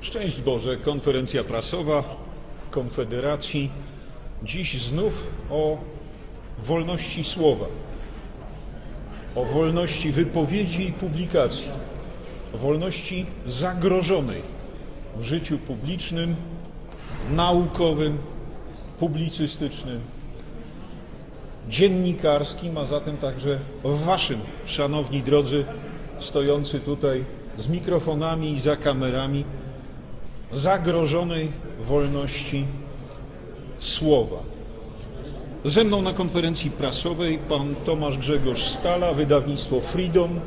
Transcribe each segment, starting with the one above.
Szczęść Boże, konferencja prasowa Konfederacji. Dziś znów o wolności słowa, o wolności wypowiedzi i publikacji, o wolności zagrożonej w życiu publicznym, naukowym, publicystycznym, dziennikarskim, a zatem także w Waszym, szanowni drodzy, stojący tutaj z mikrofonami i za kamerami, zagrożonej wolności słowa. Ze mną na konferencji prasowej pan Tomasz Grzegorz Stala, wydawnictwo Freedom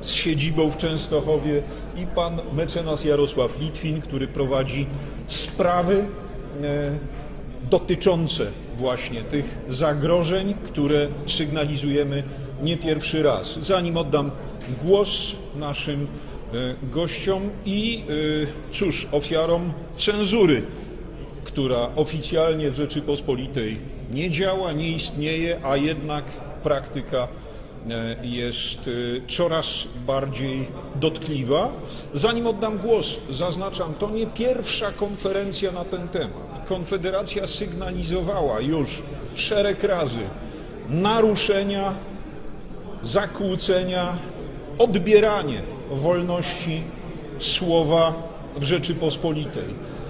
z siedzibą w Częstochowie i pan mecenas Jarosław Litwin, który prowadzi sprawy e, dotyczące właśnie tych zagrożeń, które sygnalizujemy nie pierwszy raz. Zanim oddam głos naszym e, gościom i e, cóż, ofiarom cenzury, która oficjalnie w Rzeczypospolitej nie działa, nie istnieje, a jednak praktyka e, jest coraz bardziej dotkliwa. Zanim oddam głos, zaznaczam, to nie pierwsza konferencja na ten temat. Konfederacja sygnalizowała już szereg razy naruszenia, zakłócenia, odbieranie wolności słowa w Rzeczypospolitej.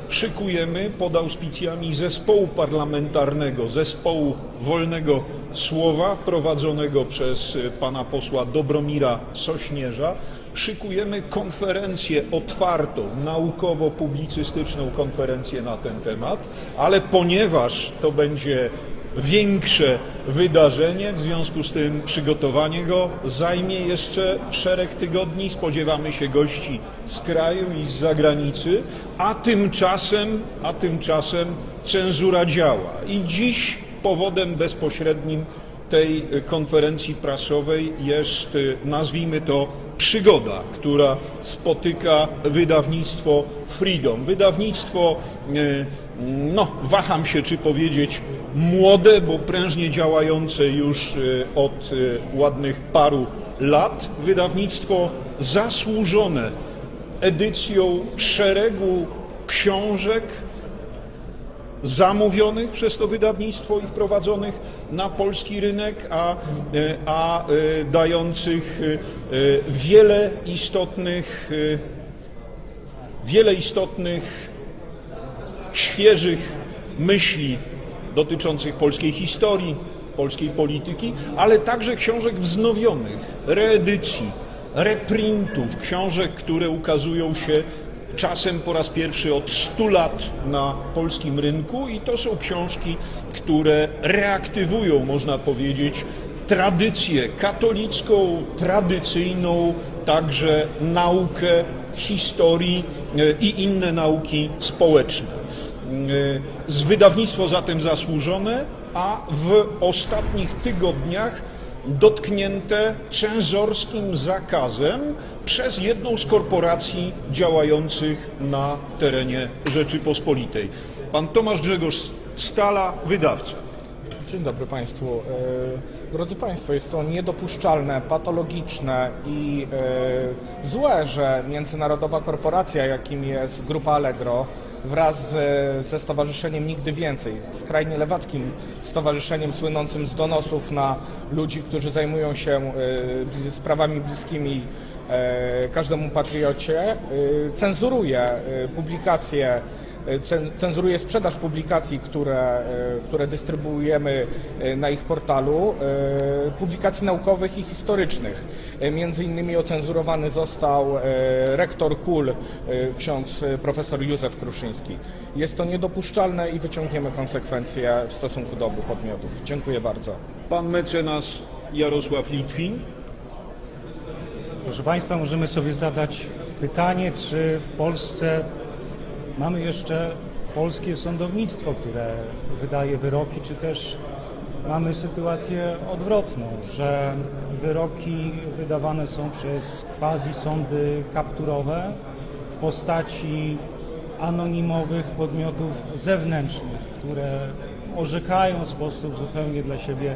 Szykujemy pod auspicjami zespołu parlamentarnego, zespołu wolnego słowa prowadzonego przez y, pana posła Dobromira Sośnierza. Szykujemy konferencję otwartą, naukowo-publicystyczną konferencję na ten temat, ale ponieważ to będzie większe wydarzenie, w związku z tym przygotowanie go zajmie jeszcze szereg tygodni. Spodziewamy się gości z kraju i z zagranicy, a tymczasem, a tymczasem cenzura działa. I dziś powodem bezpośrednim tej konferencji prasowej jest, nazwijmy to, przygoda, która spotyka wydawnictwo Freedom. Wydawnictwo, y, no, waham się czy powiedzieć młode, bo prężnie działające już y, od y, ładnych paru lat. Wydawnictwo zasłużone edycją szeregu książek, zamówionych przez to wydawnictwo i wprowadzonych na polski rynek, a, e, a dających wiele istotnych, wiele istotnych, świeżych myśli dotyczących polskiej historii, polskiej polityki, ale także książek wznowionych, reedycji, reprintów, książek, które ukazują się czasem po raz pierwszy od 100 lat na polskim rynku i to są książki, które reaktywują, można powiedzieć, tradycję katolicką, tradycyjną, także naukę historii e, i inne nauki społeczne. E, Z wydawnictwo zatem zasłużone, a w ostatnich tygodniach dotknięte cenzorskim zakazem przez jedną z korporacji działających na terenie Rzeczypospolitej. Pan Tomasz Grzegorz Stala, wydawca. Dzień dobry Państwu. E, Drodzy Państwo, jest to niedopuszczalne, patologiczne i e, złe, że międzynarodowa korporacja, jakim jest Grupa Allegro, wraz ze Stowarzyszeniem Nigdy Więcej, skrajnie lewackim stowarzyszeniem słynącym z donosów na ludzi, którzy zajmują się e, sprawami bliskimi każdemu patriocie, cenzuruje publikacje cenzuruje sprzedaż publikacji, które, e, które dystrybuujemy e, na ich portalu, e, publikacji naukowych i historycznych. E, Między innymi ocenzurowany został e, rektor KUL, e, ksiądz e, profesor Józef Kruszyński. Jest to niedopuszczalne i wyciągniemy konsekwencje w stosunku do obu podmiotów. Dziękuję bardzo. Pan mecenas Jarosław Litwin. Proszę Państwa, możemy sobie zadać pytanie, czy w Polsce mamy jeszcze polskie sądownictwo, które wydaje wyroki, czy też mamy sytuację odwrotną, że wyroki wydawane są przez quasi sądy kapturowe w postaci anonimowych podmiotów zewnętrznych, które orzekają w sposób zupełnie dla siebie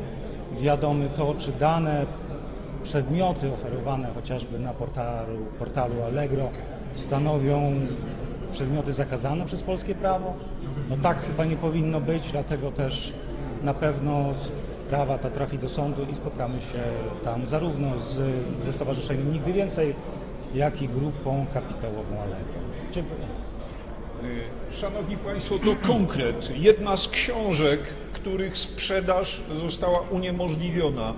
wiadomy to, czy dane przedmioty oferowane chociażby na portalu, portalu Allegro stanowią przedmioty zakazane przez polskie prawo. No tak chyba nie powinno być, dlatego też na pewno sprawa ta trafi do sądu i spotkamy się tam zarówno z, ze Stowarzyszeniem Nigdy Więcej, jak i grupą kapitałową Allegro. Dziękuję. Szanowni Państwo, to konkret. Jedna z książek, których sprzedaż została uniemożliwiona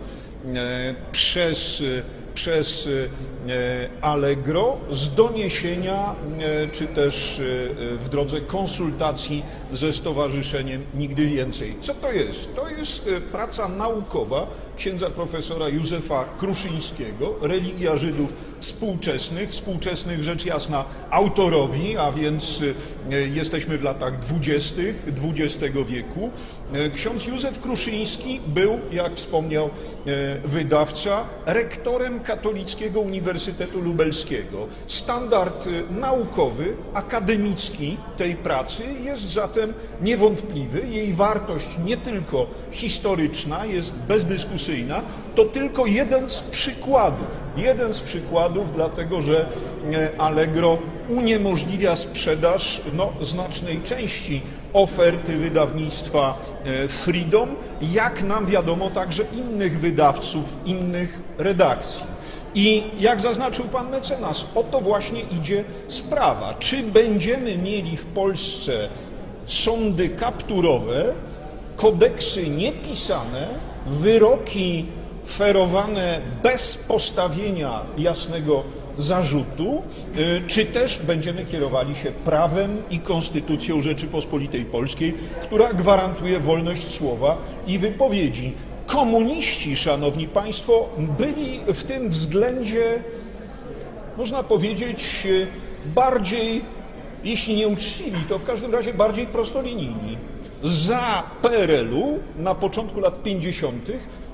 e, przez, e, przez e, Allegro z doniesienia, e, czy też e, w drodze konsultacji ze Stowarzyszeniem Nigdy Więcej. Co to jest? To jest praca naukowa księdza profesora Józefa Kruszyńskiego, Religia Żydów współczesnych, współczesnych rzecz jasna autorowi, a więc jesteśmy w latach dwudziestych XX wieku. Ksiądz Józef Kruszyński był, jak wspomniał wydawca, rektorem Katolickiego Uniwersytetu Lubelskiego. Standard e, naukowy, akademicki tej pracy jest zatem niewątpliwy. Jej wartość nie tylko historyczna jest bezdyskusyjna, to tylko jeden z przykładów. Jeden z przykładów, dlatego że e, Allegro uniemożliwia sprzedaż no, znacznej części oferty wydawnictwa e, Freedom, jak nam wiadomo także innych wydawców, innych redakcji. I jak zaznaczył pan mecenas, o to właśnie idzie sprawa. Czy będziemy mieli w Polsce sądy kapturowe, kodeksy niepisane, wyroki ferowane bez postawienia jasnego zarzutu, y, czy też będziemy kierowali się prawem i konstytucją Rzeczypospolitej Polskiej, która gwarantuje wolność słowa i wypowiedzi. Komuniści, szanowni państwo, byli w tym względzie można powiedzieć, e, bardziej, jeśli nie uczciwi, to w każdym razie bardziej prostolinijni. Za PRL-u na początku lat 50.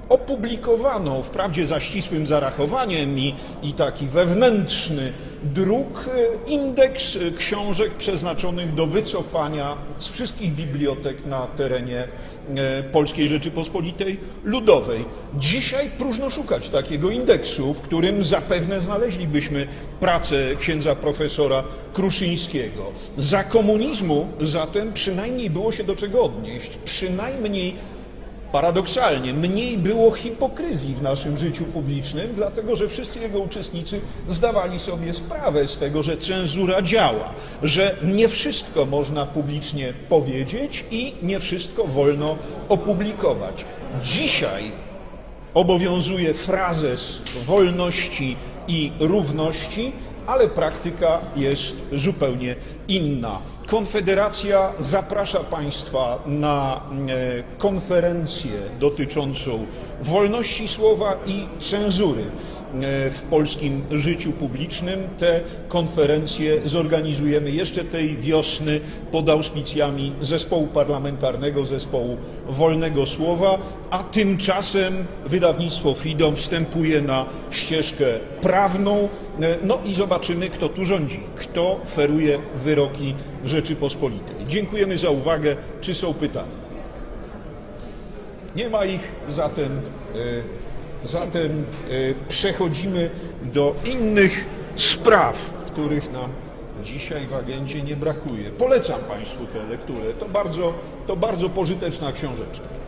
opublikowano, wprawdzie za ścisłym zarachowaniem i, i taki wewnętrzny druk, e, indeks e, książek przeznaczonych do wycofania z wszystkich bibliotek na terenie e, Polskiej Rzeczypospolitej Ludowej. Dzisiaj próżno szukać takiego indeksu, w którym zapewne znaleźlibyśmy pracę księdza profesora Kruszyńskiego. Za komunizmu zatem przynajmniej było się do czego odnieść, przynajmniej Paradoksalnie, mniej było hipokryzji w naszym życiu publicznym, dlatego że wszyscy jego uczestnicy zdawali sobie sprawę z tego, że cenzura działa, że nie wszystko można publicznie powiedzieć i nie wszystko wolno opublikować. Dzisiaj obowiązuje frazes wolności i równości, ale praktyka jest zupełnie inna. Konfederacja zaprasza Państwa na e, konferencję dotyczącą wolności słowa i cenzury e, w polskim życiu publicznym. Te konferencje zorganizujemy jeszcze tej wiosny pod auspicjami zespołu parlamentarnego, zespołu Wolnego Słowa, a tymczasem wydawnictwo Freedom wstępuje na ścieżkę prawną. E, No i zobaczymy, kto tu rządzi, kto feruje wyroki w Rzeczypospolitej. Dziękujemy za uwagę. Czy są pytania? Nie ma ich, zatem, e, zatem e, przechodzimy do innych spraw, których nam dzisiaj w agendzie nie brakuje. Polecam Państwu tę lekturę. To bardzo, to bardzo pożyteczna książeczka.